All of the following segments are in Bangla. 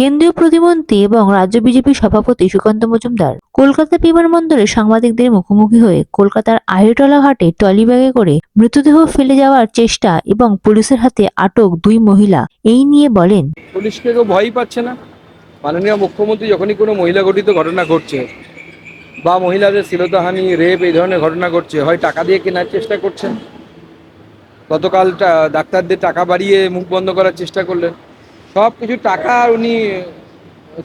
কেন্দ্রীয় প্রতিমন্ত্রী এবং রাজ্য বিজেপি সভাপতি সুকান্ত মজুমদার কলকাতা বিমানবন্দরে সাংবাদিকদের মুখোমুখি হয়ে কলকাতার আহিরটলা ঘাটে ট্রলি ব্যাগে করে মৃতদেহ ফেলে যাওয়ার চেষ্টা এবং পুলিশের হাতে আটক দুই মহিলা, এই নিয়ে বলেন। পুলিশকে কেউ ভয়ই পাচ্ছে না। মাননীয় মুখ্যমন্ত্রী যখনই কোনো মহিলা গঠিত ঘটনা ঘটছে বা মহিলাদের শ্লীলতাহানি, রেপ এই ধরনের ঘটনা ঘটছে, হয় টাকা দিয়ে কেনার চেষ্টা করছেন? গতকালটা ডাক্তারদের টাকা বাড়িয়ে মুখ বন্ধ করার চেষ্টা করলেন। সব কিছু টাকা উনি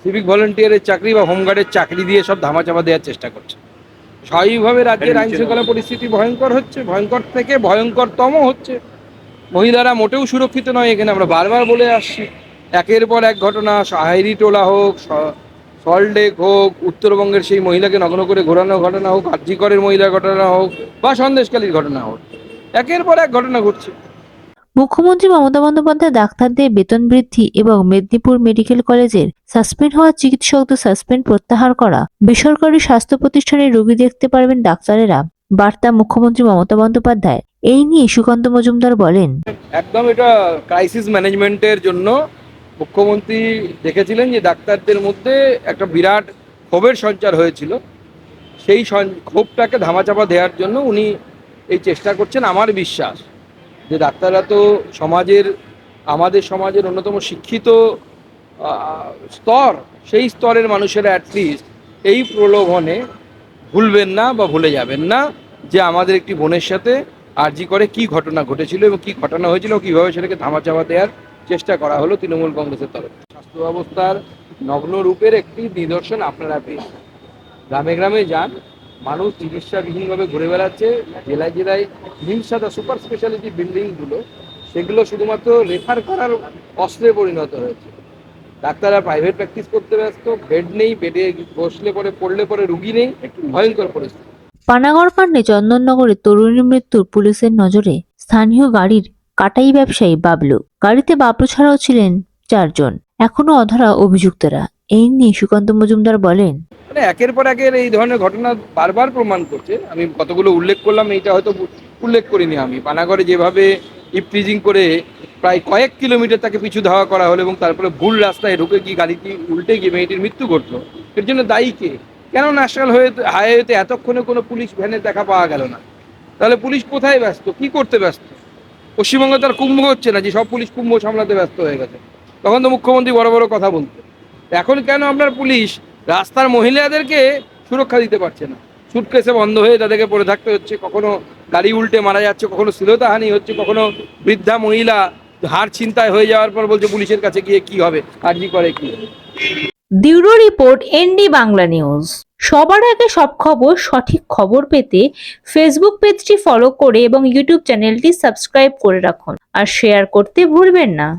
সিভিক ভলেন্টিয়ারের চাকরি বা হোমগার্ডের চাকরি দিয়ে সব ধামাচাপা দেওয়ার চেষ্টা করছে। স্বাভাবিকভাবে রাজ্যের আইন শৃঙ্খলা পরিস্থিতি ভয়ঙ্কর হচ্ছে ভয়ঙ্কর থেকে ভয়ঙ্করতম হচ্ছে। মহিলারা মোটেও সুরক্ষিত নয় এখানে আমরা বারবার বলে আসছি। একের পর এক ঘটনা সাহেরি টোলা হোক সল্টলেক হোক উত্তরবঙ্গের সেই মহিলাকে নগ্ন করে ঘোরানো ঘটনা হোক আর্যিকরের মহিলার ঘটনা হোক বা সন্দেশকালীর ঘটনা হোক। একের পর এক ঘটনা ঘটছে। মুখ্যমন্ত্রী মমতা বন্দ্যোপাধ্যায়, ডাক্তারদের বেতন বৃদ্ধি এবং মেদিনীপুর মেডিকেল কলেজের সাসপেন্ড হওয়া চিকিৎসকদের সাসপেন্ড প্রত্যাহার করা। বেসরকারি স্বাস্থ্য প্রতিষ্ঠানে রোগী দেখতে পারবেন ডাক্তারেরা। বার্তা মুখ্যমন্ত্রী মমতা বন্দ্যোপাধ্যায়। এই নিয়ে সুকান্ত মজুমদার বলেন। একদম এটা ক্রাইসিস ম্যানেজমেন্টের জন্য মুখ্যমন্ত্রী দেখেছিলেন যে ডাক্তারদের মধ্যে একটা বিরাট ক্ষোভের সঞ্চার হয়েছিল। সেই ক্ষোভটাকে ধামাচাপা দেওয়ার জন্য উনি এই চেষ্টা করছেন। আমার বিশ্বাস যে ডাক্তাররা তো সমাজের, আমাদের সমাজের অন্যতম শিক্ষিত স্তর, সেই স্তরের মানুষেরা অ্যাটলিস্ট এই প্রলোভনে ভুলবেন না বা ভুলে যাবেন না যে আমাদের একটি বোনের সাথে আরজি করে কি ঘটনা ঘটেছিল এবং কি ঘটনা হয়েছিল কীভাবে সেটাকে ধামাচাপা দেওয়ার চেষ্টা করা হলো তৃণমূল কংগ্রেসের তরফে স্বাস্থ্য ব্যবস্থার নগ্ন রূপের একটি নিদর্শন আপনারা পেয়েছেন গ্রামে গ্রামে যান মানুষ চিকিৎসাবিহীনভাবে ঘুরে বেড়াচ্ছে, জেলায় জেলায় হিংসাদা সুপার স্পেশালিটি বিল্ডিংগুলো, সেগুলো শুধুমাত্র রেফার করার অস্ত্রে পরিণত হয়েছে। ডাক্তাররা প্রাইভেট প্র্যাকটিস করতে ব্যস্ত বেড নেই বেডে বসলে পরে, পড়লে পরে রুগী নেই ভয়ঙ্কর পরিস্থিতি। পানাগড় কাণ্ডে চন্দননগরে তরুণীর মৃত্যুর পুলিশের নজরে স্থানীয় গাড়ির কাটাই ব্যবসায়ী বাবলু। গাড়িতে বাবলু ছাড়াও ছিলেন চারজন। এখনও অধরা অভিযুক্তরা। এই নিয়ে সুকান্ত মজুমদার বলেন মানে একের পর একের এই ধরনের ঘটনা বারবার প্রমাণ করছে। আমি কতগুলো উল্লেখ করলাম, এইটা হয়তো উল্লেখ করিনি আমি। পানাগড়ে যেভাবে ইপটিজিং করে প্রায় কয়েক কিলোমিটার তাকে পিছু ধাওয়া করা হলো এবং তারপরে ভুল রাস্তায় ঢুকে গিয়ে গাড়িটি উল্টে গিয়ে মেয়েটির মৃত্যু ঘটলো, এর জন্য দায়ী কে? কেন ন্যাশনাল হয়ে হাইওয়েতে এতক্ষণে কোনো পুলিশ ভ্যানের দেখা পাওয়া গেল না? তাহলে পুলিশ কোথায় ব্যস্ত? কি করতে ব্যস্ত? পশ্চিমবঙ্গে তার কুম্ভ হচ্ছে না, যে সব পুলিশ কুম্ভ সামলাতে ব্যস্ত হয়ে গেছে। তখন তো মুখ্যমন্ত্রী বড় বড় কথা বলতো এখন কেন আপনার পুলিশ রাস্তার মহিলাদেরকে সুরক্ষা দিতে পারছে না। সুটকেসে বন্ধ হয়ে তাদেরকে পড়ে থাকতে হচ্ছে। কখনো গাড়ি উল্টে মারা যাচ্ছে, কখনো শ্লীলতাহানি হচ্ছে, কখনো বৃদ্ধা মহিলা হার ছিনতাই হয়ে যাওয়ার পর বলছে পুলিশের কাছে গিয়ে কি হবে আর্জি করে কি? Bureau report, ND Bangla news. সবার আগে সব খবর, সঠিক খবর পেতে ফেসবুক পেজটি ফলো করে এবং ইউটিউব চ্যানেলটি সাবস্ক্রাইব করে রাখুন। আর শেয়ার করতে ভুলবেন না।